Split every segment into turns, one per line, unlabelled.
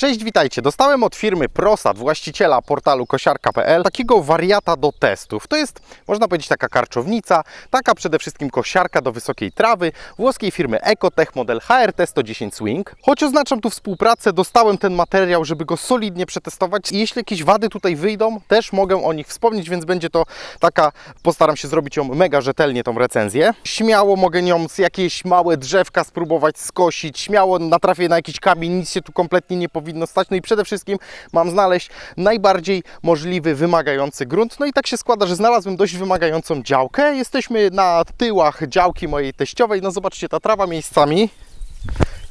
Cześć, witajcie. Dostałem od firmy Prosat, właściciela portalu kosiarka.pl, takiego wariata do testów. To jest, można powiedzieć, taka karczownica, taka przede wszystkim kosiarka do wysokiej trawy włoskiej firmy Ecotech model HRT 110 Swing. Choć oznaczam tu współpracę, dostałem ten materiał, żeby go solidnie przetestować i jeśli jakieś wady tutaj wyjdą, też mogę o nich wspomnieć, więc będzie to taka, postaram się zrobić ją mega rzetelnie, tą recenzję. Śmiało mogę nią z jakieś małe drzewka spróbować skosić, śmiało natrafię na jakiś kamień, nic się tu kompletnie nie powinno stać. No i przede wszystkim mam znaleźć najbardziej możliwy, wymagający grunt. No i tak się składa, że znalazłem dość wymagającą działkę. Jesteśmy na tyłach działki mojej teściowej. No zobaczcie, ta trawa miejscami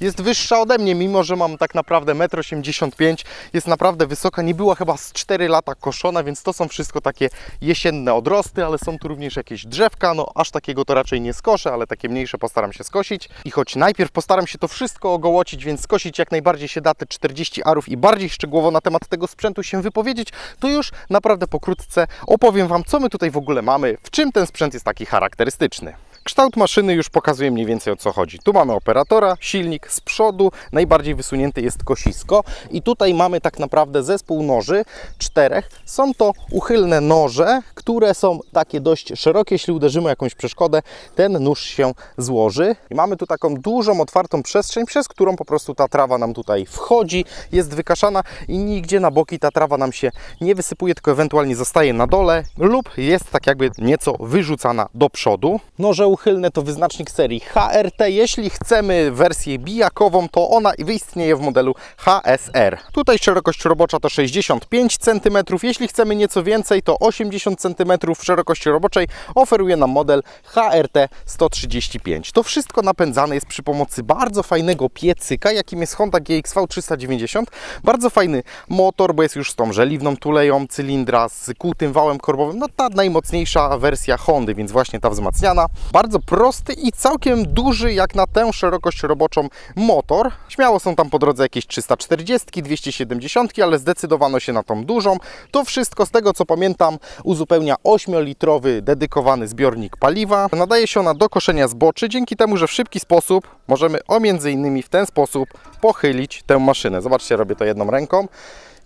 jest wyższa ode mnie, mimo że mam tak naprawdę 1,85 m, jest naprawdę wysoka, nie była chyba z 4 lata koszona, więc to są wszystko takie jesienne odrosty, ale są tu również jakieś drzewka, no aż takiego to raczej nie skoszę, ale takie mniejsze postaram się skosić. I choć najpierw postaram się to wszystko ogołocić, więc skosić jak najbardziej się da te 40 arów i bardziej szczegółowo na temat tego sprzętu się wypowiedzieć, to już naprawdę pokrótce opowiem Wam, co my tutaj w ogóle mamy, w czym ten sprzęt jest taki charakterystyczny. Kształt maszyny już pokazuje mniej więcej o co chodzi. Tu mamy operatora, silnik z przodu, najbardziej wysunięte jest kosisko i tutaj mamy tak naprawdę zespół noży, czterech. Są to uchylne noże, które są takie dość szerokie. Jeśli uderzymy jakąś przeszkodę, ten nóż się złoży. I mamy tu taką dużą, otwartą przestrzeń, przez którą po prostu ta trawa nam tutaj wchodzi, jest wykaszana i nigdzie na boki ta trawa nam się nie wysypuje, tylko ewentualnie zostaje na dole lub jest tak jakby nieco wyrzucana do przodu. Noże uchylne to wyznacznik serii HRT. Jeśli chcemy wersję bijakową, to ona wyistnieje w modelu HSR. Tutaj szerokość robocza to 65 cm. Jeśli chcemy nieco więcej, to 80 cm szerokości roboczej oferuje nam model HRT 135. To wszystko napędzane jest przy pomocy bardzo fajnego piecyka, jakim jest Honda GXV 390. Bardzo fajny motor, bo jest już z tą żeliwną tuleją cylindra, z kłutym wałem korbowym. No ta najmocniejsza wersja Hondy, więc właśnie ta wzmacniana. Bardzo prosty i całkiem duży jak na tę szerokość roboczą motor. Śmiało są tam po drodze jakieś 340, 270, ale zdecydowano się na tą dużą. To wszystko z tego co pamiętam uzupełnia 8-litrowy dedykowany zbiornik paliwa. Nadaje się ona do koszenia zboczy, dzięki temu, że w szybki sposób możemy o między innymi w ten sposób pochylić tę maszynę. Zobaczcie, robię to jedną ręką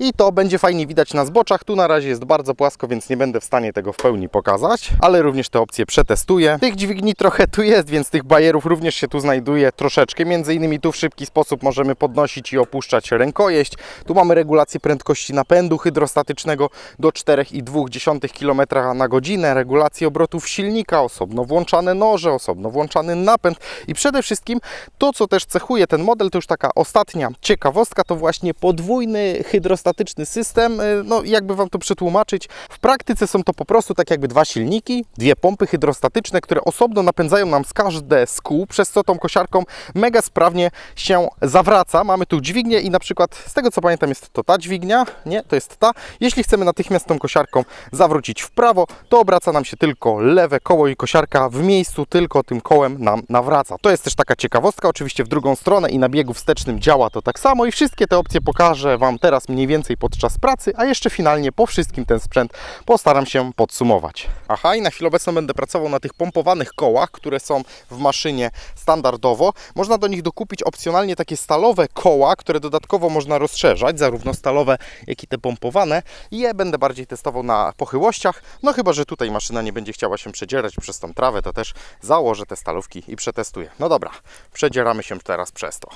i to będzie fajnie widać na zboczach. Tu na razie jest bardzo płasko, więc nie będę w stanie tego w pełni pokazać, ale również te opcje przetestuję. Tych dźwigni trochę tu jest, więc tych bajerów również się tu znajduje troszeczkę. Między innymi tu w szybki sposób możemy podnosić i opuszczać rękojeść. Tu mamy regulację prędkości napędu hydrostatycznego do 4,2 km na godzinę, regulację obrotów silnika, osobno włączane noże, osobno włączany napęd i przede wszystkim to, co też cechuje ten model, to już taka ostatnia ciekawostka, to właśnie podwójny hydrostatyczny system. Y, No, jakby Wam to przetłumaczyć, w praktyce są to po prostu tak jakby dwa silniki, dwie pompy hydrostatyczne, które osobno napędzają nam z każde z kół, przez co tą kosiarką mega sprawnie się zawraca. Mamy tu dźwignię i na przykład, z tego co pamiętam, jest to ta dźwignia, nie, to jest ta. Jeśli chcemy natychmiast tą kosiarką zawrócić w prawo, to obraca nam się tylko lewe koło i kosiarka w miejscu tylko tym kołem nam nawraca. To jest też taka ciekawostka, oczywiście w drugą stronę i na biegu wstecznym działa to tak samo i wszystkie te opcje pokażę Wam teraz mniej więcej podczas pracy, a jeszcze finalnie po wszystkim ten sprzęt postaram się podsumować. Aha, i na chwilę obecną będę pracował na tych pompowanych kołach, które są w maszynie standardowo. Można do nich dokupić opcjonalnie takie stalowe koła, które dodatkowo można rozszerzać, zarówno stalowe, jak i te pompowane. I je będę bardziej testował na pochyłościach, no chyba, że tutaj maszyna nie będzie chciała się przedzierać przez tą trawę, to też założę te stalówki i przetestuję. No dobra, przedzieramy się teraz przez to.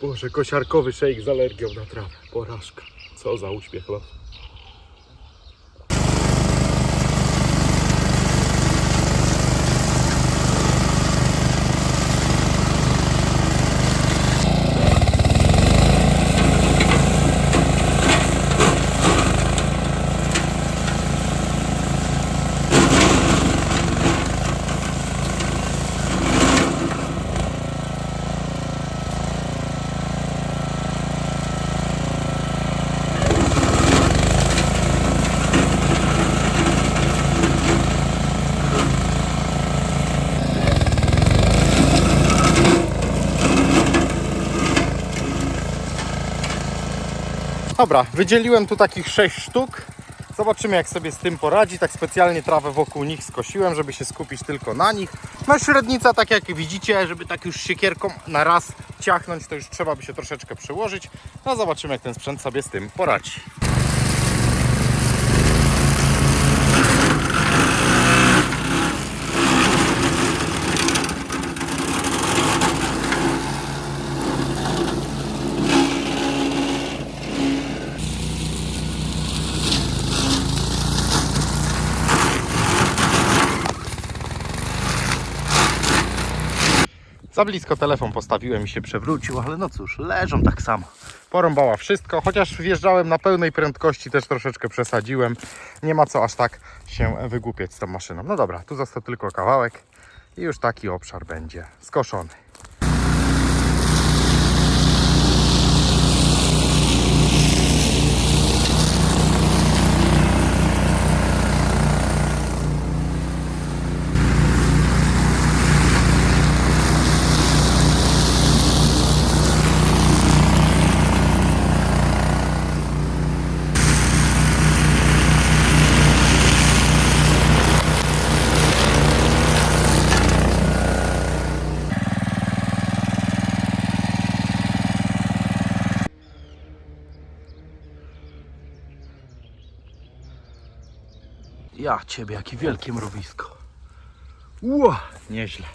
Boże, kosiarkowy szejk z alergią na trawę. Porażka. Co za uśmiech losu.
Dobra, wydzieliłem tu takich 6 sztuk. Zobaczymy jak sobie z tym poradzi. Tak specjalnie trawę wokół nich skosiłem, żeby się skupić tylko na nich. No średnica, tak jak widzicie, żeby tak już siekierką na raz ciachnąć, to już trzeba by się troszeczkę przyłożyć. No zobaczymy jak ten sprzęt sobie z tym poradzi. Za blisko telefon postawiłem i się przewrócił, ale no cóż, leżą tak samo. Porąbała wszystko, chociaż wjeżdżałem na pełnej prędkości, też troszeczkę przesadziłem. Nie ma co aż tak się wygłupiać z tą maszyną. No dobra, tu został tylko kawałek i już taki obszar będzie skoszony. Ja ciebie, jakie wielkie mrowisko. Ło, nieźle.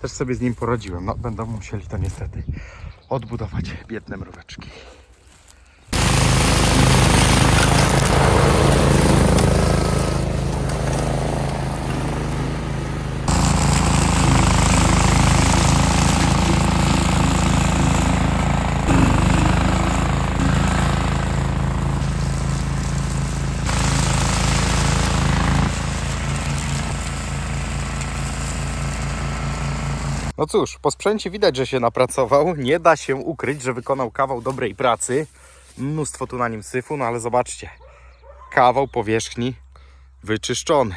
Też sobie z nim poradziłem. No, będą musieli to niestety odbudować biedne mróweczki. No cóż, po sprzęcie widać, że się napracował. Nie da się ukryć, że wykonał kawał dobrej pracy. Mnóstwo tu na nim syfu, no ale zobaczcie. Kawał powierzchni wyczyszczony.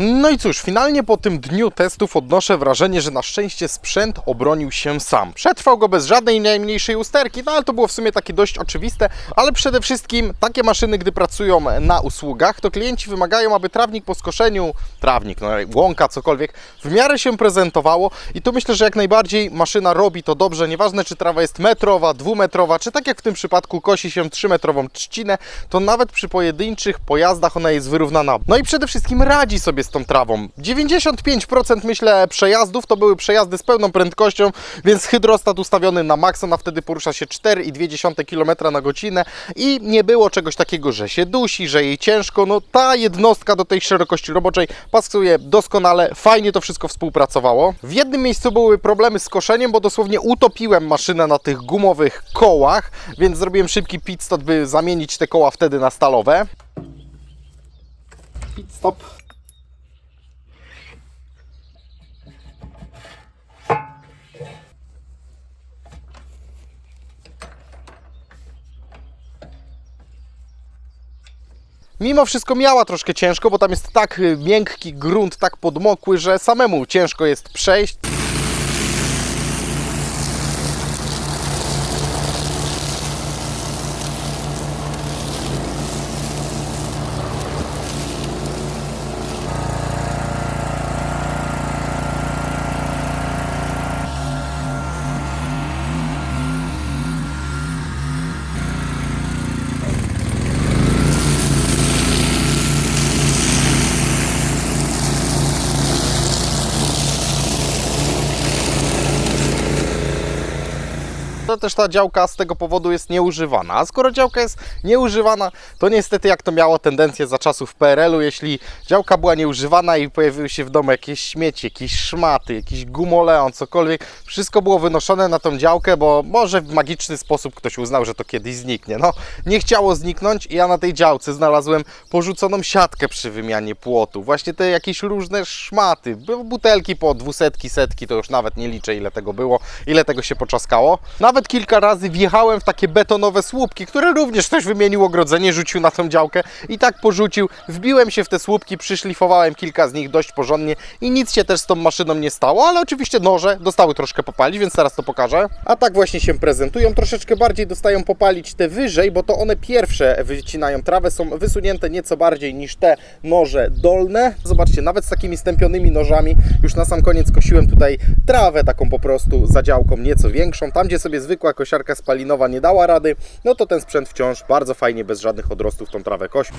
No i cóż, finalnie po tym dniu testów odnoszę wrażenie, że na szczęście sprzęt obronił się sam. Przetrwał go bez żadnej najmniejszej usterki, no ale to było w sumie takie dość oczywiste, ale przede wszystkim takie maszyny, gdy pracują na usługach, to klienci wymagają, aby trawnik po skoszeniu, trawnik, no łąka, cokolwiek, w miarę się prezentowało i tu myślę, że jak najbardziej maszyna robi to dobrze, nieważne czy trawa jest metrowa, dwumetrowa, czy tak jak w tym przypadku kosi się trzymetrową trzcinę, to nawet przy pojedynczych pojazdach ona jest wyrównana. No i przede wszystkim radzi sobie z tą trawą. 95% myślę przejazdów to były przejazdy z pełną prędkością, więc hydrostat ustawiony na maksa, ona wtedy porusza się 4,2 km na godzinę i nie było czegoś takiego, że się dusi, że jej ciężko. No ta jednostka do tej szerokości roboczej pasuje doskonale, fajnie to wszystko współpracowało. W jednym miejscu były problemy z koszeniem, bo dosłownie utopiłem maszynę na tych gumowych kołach, więc zrobiłem szybki pit stop, by zamienić te koła wtedy na stalowe. Pit stop. Mimo wszystko miała troszkę ciężko, bo tam jest tak y, miękki grunt, tak podmokły, że samemu ciężko jest przejść. To też ta działka z tego powodu jest nieużywana. A skoro działka jest nieużywana, to niestety jak to miało tendencję za czasów PRL-u, jeśli działka była nieużywana i pojawiły się w domu jakieś śmieci, jakieś szmaty, jakiś gumoleon, cokolwiek, wszystko było wynoszone na tą działkę, bo może w magiczny sposób ktoś uznał, że to kiedyś zniknie. No, nie chciało zniknąć i ja na tej działce znalazłem porzuconą siatkę przy wymianie płotu. Właśnie te jakieś różne szmaty, butelki po dwusetki, setki, to już nawet nie liczę ile tego było, ile tego się poczaskało. Nawet kilka razy wjechałem w takie betonowe słupki, które również ktoś wymienił ogrodzenie, rzucił na tą działkę i tak porzucił. Wbiłem się w te słupki, przyszlifowałem kilka z nich dość porządnie i nic się też z tą maszyną nie stało, ale oczywiście noże dostały troszkę popalić, więc teraz to pokażę. A tak właśnie się prezentują, troszeczkę bardziej dostają popalić te wyżej, bo to one pierwsze wycinają trawę, są wysunięte nieco bardziej niż te noże dolne. Zobaczcie, nawet z takimi stępionymi nożami już na sam koniec kosiłem tutaj trawę taką po prostu za działką nieco większą. Tam, gdzie sobie zwykła kosiarka spalinowa nie dała rady, no to ten sprzęt wciąż bardzo fajnie, bez żadnych odrostów tą trawę kosi.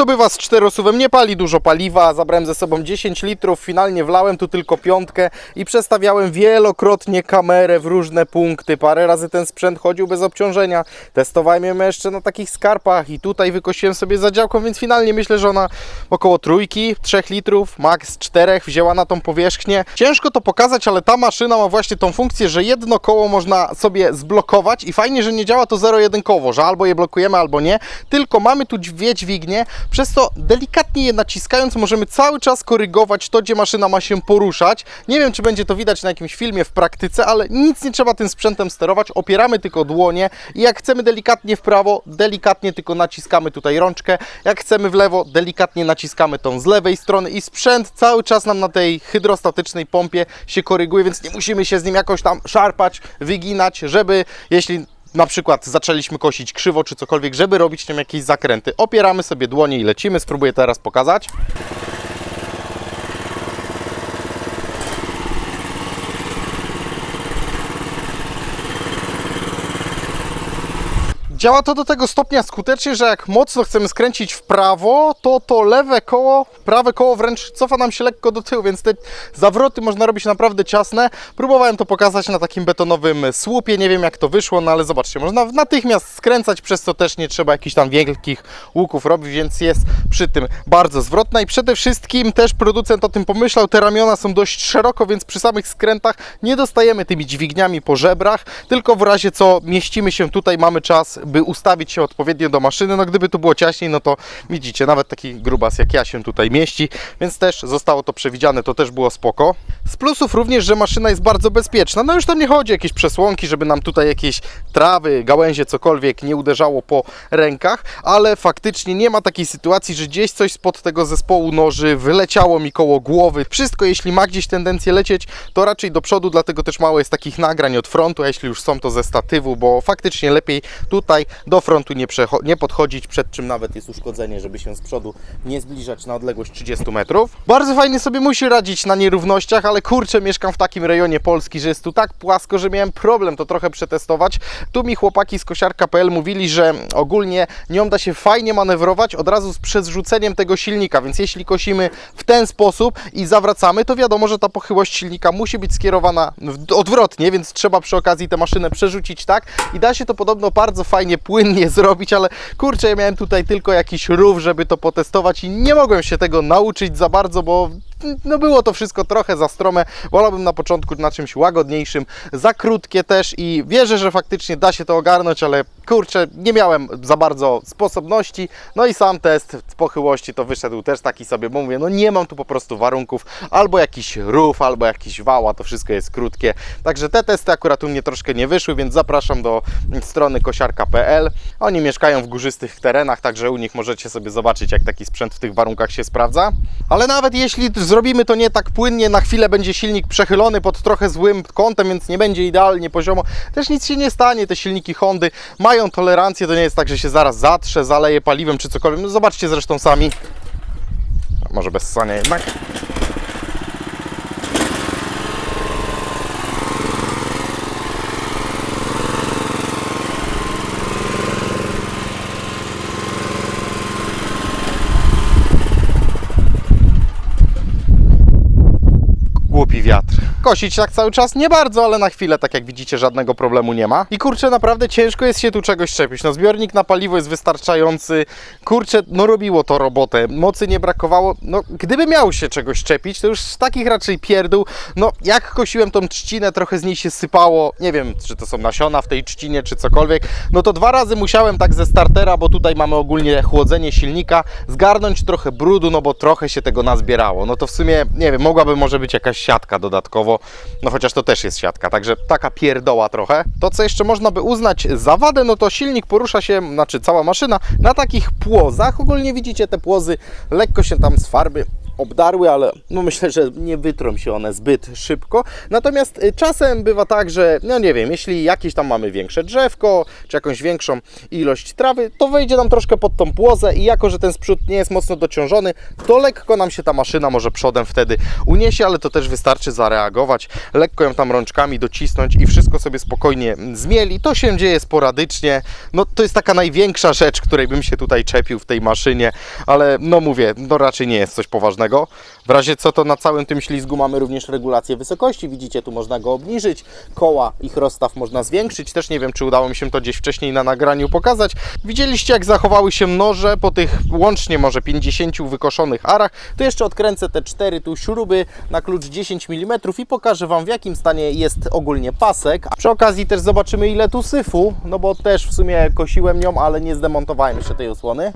To bywa z czterosuwem? Nie pali dużo paliwa, zabrałem ze sobą 10 litrów, finalnie wlałem tu tylko piątkę i przestawiałem wielokrotnie kamerę w różne punkty. Parę razy ten sprzęt chodził bez obciążenia. Testowałem ją jeszcze na takich skarpach i tutaj wykosiłem sobie za działką, więc finalnie myślę, że ona około trójki, 3 litrów, max 4 wzięła na tą powierzchnię. Ciężko to pokazać, ale ta maszyna ma właśnie tą funkcję, że jedno koło można sobie zblokować i fajnie, że nie działa to zero-jedynkowo, że albo je blokujemy, albo nie, tylko mamy tu dwie dźwignie, przez to delikatnie je naciskając możemy cały czas korygować to, gdzie maszyna ma się poruszać. Nie wiem, czy będzie to widać na jakimś filmie w praktyce, ale nic nie trzeba tym sprzętem sterować. Opieramy tylko dłonie i jak chcemy delikatnie w prawo, delikatnie tylko naciskamy tutaj rączkę. Jak chcemy w lewo, delikatnie naciskamy tą z lewej strony i sprzęt cały czas nam na tej hydrostatycznej pompie się koryguje, więc nie musimy się z nim jakoś tam szarpać, wyginać, żeby jeśli na przykład zaczęliśmy kosić krzywo czy cokolwiek, żeby robić tam jakieś zakręty. Opieramy sobie dłonie i lecimy. Spróbuję teraz pokazać. Działa to do tego stopnia skutecznie, że jak mocno chcemy skręcić w prawo, to to lewe koło, prawe koło wręcz cofa nam się lekko do tyłu, więc te zawroty można robić naprawdę ciasne. Próbowałem to pokazać na takim betonowym słupie, nie wiem jak to wyszło, no ale zobaczcie, można natychmiast skręcać, przez co też nie trzeba jakichś tam wielkich łuków robić, więc jest przy tym bardzo zwrotna i przede wszystkim też producent o tym pomyślał, te ramiona są dość szeroko, więc przy samych skrętach nie dostajemy tymi dźwigniami po żebrach, tylko w razie co mieścimy się tutaj, mamy czas, by ustawić się odpowiednio do maszyny. No gdyby tu było ciaśniej, no to widzicie, nawet taki grubas jak ja się tutaj mieści, więc też zostało to przewidziane, to też było spoko. Z plusów również, że maszyna jest bardzo bezpieczna. No już tam nie chodzi o jakieś przesłonki, żeby nam tutaj jakieś trawy, gałęzie, cokolwiek nie uderzało po rękach, ale faktycznie nie ma takiej sytuacji, że gdzieś coś spod tego zespołu noży wyleciało mi koło głowy. Wszystko, jeśli ma gdzieś tendencję lecieć, to raczej do przodu, dlatego też mało jest takich nagrań od frontu, a jeśli już są, to ze statywu, bo faktycznie lepiej tutaj do frontu nie, nie podchodzić, przed czym nawet jest uszkodzenie, żeby się z przodu nie zbliżać na odległość 30 metrów. Bardzo fajnie sobie musi radzić na nierównościach, ale kurczę, mieszkam w takim rejonie Polski, że jest tu tak płasko, że miałem problem to trochę przetestować. Tu mi chłopaki z kosiarka.pl mówili, że ogólnie nią da się fajnie manewrować od razu z przezrzuceniem tego silnika, więc jeśli kosimy w ten sposób i zawracamy, to wiadomo, że ta pochyłość silnika musi być skierowana odwrotnie, więc trzeba przy okazji tę maszynę przerzucić tak i da się to podobno bardzo fajnie, płynnie zrobić, ale kurczę, ja miałem tutaj tylko jakiś rów, żeby to potestować i nie mogłem się tego nauczyć za bardzo, bo no było to wszystko trochę za strome. Wolałbym na początku na czymś łagodniejszym, za krótkie też i wierzę, że faktycznie da się to ogarnąć, ale kurczę, nie miałem za bardzo sposobności. No i sam test z pochyłości to wyszedł też taki sobie, bo mówię, no nie mam tu po prostu warunków, albo jakiś rów, albo jakiś wała, to wszystko jest krótkie. Także te testy akurat u mnie troszkę nie wyszły, więc zapraszam do strony kosiarka.pl. Oni mieszkają w górzystych terenach, także u nich możecie sobie zobaczyć, jak taki sprzęt w tych warunkach się sprawdza. Ale nawet jeśli zrobimy to nie tak płynnie, na chwilę będzie silnik przechylony pod trochę złym kątem, więc nie będzie idealnie poziomo, też nic się nie stanie. Te silniki Hondy mają tolerancję, to nie jest tak, że się zaraz zatrze, zaleje paliwem czy cokolwiek. No zobaczcie zresztą sami. A Może bez ssania jednak. Wiatr. Kosić tak cały czas? Nie bardzo, ale na chwilę, tak jak widzicie, żadnego problemu nie ma. I kurczę, naprawdę ciężko jest się tu czegoś czepić. No zbiornik na paliwo jest wystarczający. Kurczę, no robiło to robotę. Mocy nie brakowało. No gdyby miał się czegoś czepić, to już z takich raczej pierdół. No jak kosiłem tą trzcinę, trochę z niej się sypało. Nie wiem, czy to są nasiona w tej trzcinie, czy cokolwiek. No to dwa razy musiałem tak ze startera, bo tutaj mamy ogólnie chłodzenie silnika, zgarnąć trochę brudu, no bo trochę się tego nazbierało. No to w sumie, nie wiem, mogłaby może być jakaś siatka dodatkowo, no chociaż to też jest siatka, także taka pierdoła trochę. To, co jeszcze można by uznać za wadę, no to silnik porusza się, znaczy cała maszyna, na takich płozach. Ogólnie widzicie te płozy, lekko się tam z farby obdarły, ale no myślę, że nie wytrą się one zbyt szybko. Natomiast y, czasem bywa tak, że no nie wiem, jeśli jakieś tam mamy większe drzewko, czy jakąś większą ilość trawy, to wejdzie nam troszkę pod tą płozę i jako, że ten sprzód nie jest mocno dociążony, to lekko nam się ta maszyna może przodem wtedy uniesie, ale to też wystarczy zareagować, lekko ją tam rączkami docisnąć i wszystko sobie spokojnie zmieli. To się dzieje sporadycznie. No to jest taka największa rzecz, której bym się tutaj czepił w tej maszynie, ale no mówię, no raczej nie jest coś poważnego. W razie co to na całym tym ślizgu mamy również regulację wysokości. Widzicie, tu można go obniżyć. Koła, ich rozstaw można zwiększyć. Też nie wiem, czy udało mi się to gdzieś wcześniej na nagraniu pokazać. Widzieliście, jak zachowały się noże po tych łącznie może 50 wykoszonych arach. To jeszcze odkręcę te cztery tu śruby na klucz 10 mm i pokażę Wam, w jakim stanie jest ogólnie pasek. A przy okazji też zobaczymy, ile tu syfu, no bo też w sumie kosiłem nią, ale nie zdemontowałem jeszcze tej osłony.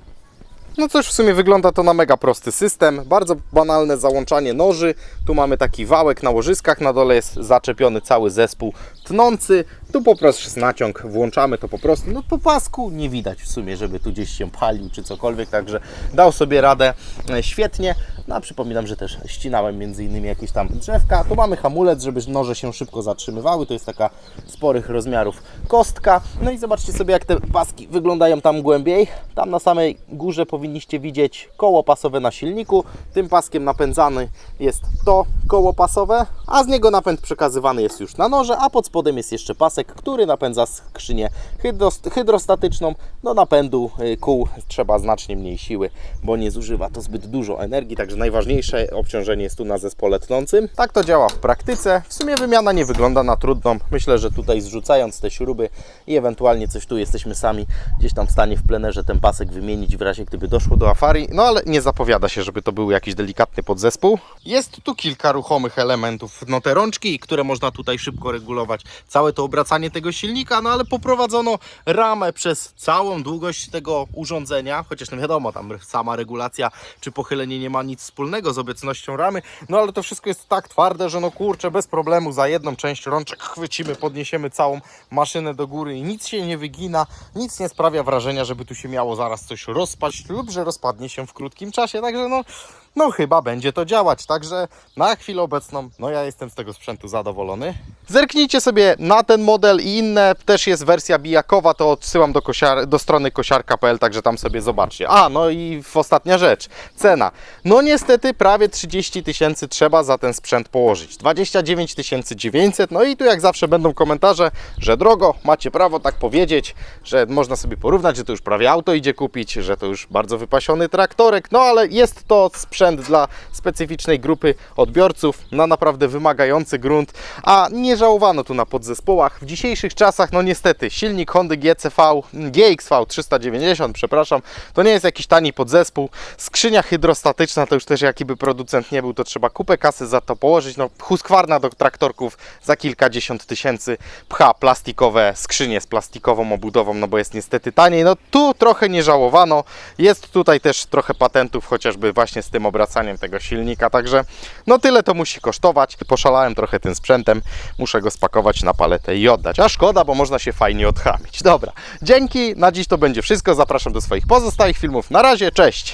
No cóż, w sumie wygląda to na mega prosty system. Bardzo banalne załączanie noży. Tu mamy taki wałek na łożyskach, na dole jest zaczepiony cały zespół tnący. Tu po prostu jest naciąg, włączamy to po prostu. No po pasku nie widać w sumie, żeby tu gdzieś się palił czy cokolwiek, także dał sobie radę e, świetnie. No a przypominam, że też ścinałem między innymi jakieś tam drzewka. Tu mamy hamulec, żeby noże się szybko zatrzymywały. To jest taka sporych rozmiarów kostka. No i zobaczcie sobie, jak te paski wyglądają tam głębiej. Tam na samej górze powinniście widzieć koło pasowe na silniku. Tym paskiem napędzany jest to koło pasowe, a z niego napęd przekazywany jest już na noże, a pod spodem jest jeszcze pasek, który napędza skrzynię hydrost- hydrostatyczną. Do napędu y, kół trzeba znacznie mniej siły, bo nie zużywa to zbyt dużo energii, także najważniejsze obciążenie jest tu na zespole tnącym. Tak to działa w praktyce. W sumie wymiana nie wygląda na trudną. Myślę, że tutaj zrzucając te śruby i ewentualnie coś tu jesteśmy sami gdzieś tam w stanie w plenerze ten pasek wymienić w razie gdyby doszło do awarii. No ale nie zapowiada się, żeby to był jakiś delikatny podzespół. Jest tu kilka ruchomych elementów. No te rączki, które można tutaj szybko regulować. Całe to obracanie tego silnika, no ale poprowadzono ramę przez całą długość tego urządzenia. Chociaż no wiadomo, tam sama regulacja czy pochylenie nie ma nic wspólnego z obecnością ramy. No ale to wszystko jest tak twarde, że no kurczę, bez problemu za jedną część rączek chwycimy, podniesiemy całą maszynę do góry i nic się nie wygina, nic nie sprawia wrażenia, żeby tu się miało zaraz coś rozpaść lub że rozpadnie się w krótkim czasie. Także no, no chyba będzie to działać. Także na chwilę obecną, no ja jestem z tego sprzętu zadowolony. Zerknijcie sobie na ten model i inne. Też jest wersja bijakowa, to odsyłam do, kosiar- do strony kosiarka.pl, także tam sobie zobaczcie. A, no i ostatnia rzecz. Cena. No niestety prawie 30 tysięcy trzeba za ten sprzęt położyć. 29 900. No i tu jak zawsze będą komentarze, że drogo, macie prawo tak powiedzieć, że można sobie porównać, że to już prawie auto idzie kupić, że to już bardzo wypasiony traktorek. No ale jest to sprzęt dla specyficznej grupy odbiorców na naprawdę wymagający grunt, a nie żałowano tu na podzespołach. W dzisiejszych czasach, no niestety, silnik Hondy GCV, GXV 390, przepraszam, to nie jest jakiś tani podzespół. Skrzynia hydrostatyczna to już też jaki by producent nie był, to trzeba kupę kasy za to położyć. No, Husqvarna do traktorków za kilkadziesiąt tysięcy pcha plastikowe skrzynie z plastikową obudową, no bo jest niestety taniej. No tu trochę nie żałowano. Jest tutaj też trochę patentów, chociażby właśnie z tym obracaniem tego silnika, także no tyle to musi kosztować. Poszalałem trochę tym sprzętem, muszę go spakować na paletę i oddać. A szkoda, bo można się fajnie odchamić. Dobra, dzięki, na dziś to będzie wszystko. Zapraszam do swoich pozostałych filmów. Na razie, cześć!